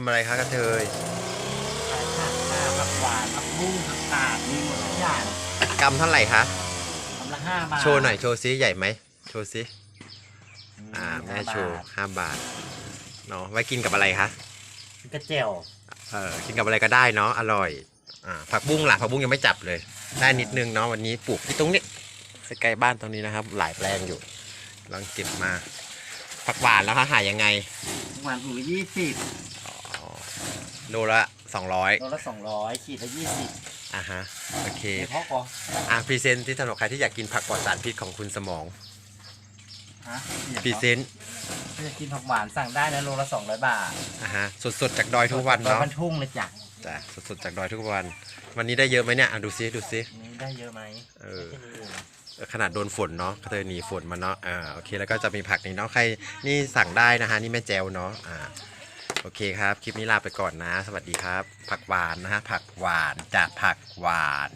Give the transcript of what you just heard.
ำอะไรคะกระเทยขายผักค่ะผักหวานผักบุ้งผักกาดมีหมดทุกอย่างกำเท่าไหร่คะคำละห้าบาทโชว์หน่อยโชว์ซิใหญ่ไหมโชว์ซิอ่าแม่ห้โชว์บาทห้าบาทเนาะไว้กินกับอะไรคะกระเจียวเออกินกับอะไรก็ได้เนาะอร่อยอ่าผักบุ้งล่ะผักบุ้งยังไม่จับเลย ได้นิดนึงเนาะวันนี้ปลูกที่ตรงนี้ใกล้ๆบ้านตรงนี้นะครับ หลายแปลงอยู่ลองเก็บมาผักหวานแล้วคะหายังไงผักหวานถุงละยี่สิบอ๋อ โลละสองร้อยโลละสองร้อยขีดละยี่สิบอะฮะ โอเค เฉพาะก่อนอะพรีเซนต์ที่สำหรับใครที่อยากกินผักปลอดสารพิษของคุณสมองฮะพรีเซนต์ถ้าจะกินผักหวานสั่งได้นะโลละสองร้อยบาทอะฮะ สดๆจากดอยทุกวันร้อยเนาะบรรทุ่งเลยจ้ะจ้ะสดๆจากดอยทุกวัน วันนี้ได้เยอะไหมเนี่ยอะดูซิดูซินี่ได้เยอะไหมเออแค่นี้เองขนาดโดนฝนเนาะก็เลยหนีฝนมาเนาะอ่าโอเคแล้วก็จะมีผักนี่เนาะใครนี่สั่งได้นะฮะนี่แม่แจวเนาะอ่า โอเคครับ คลิปนี้ลาไปก่อนนะ สวัสดีครับ ผักหวานนะฮะผักหวานจากผักหวาน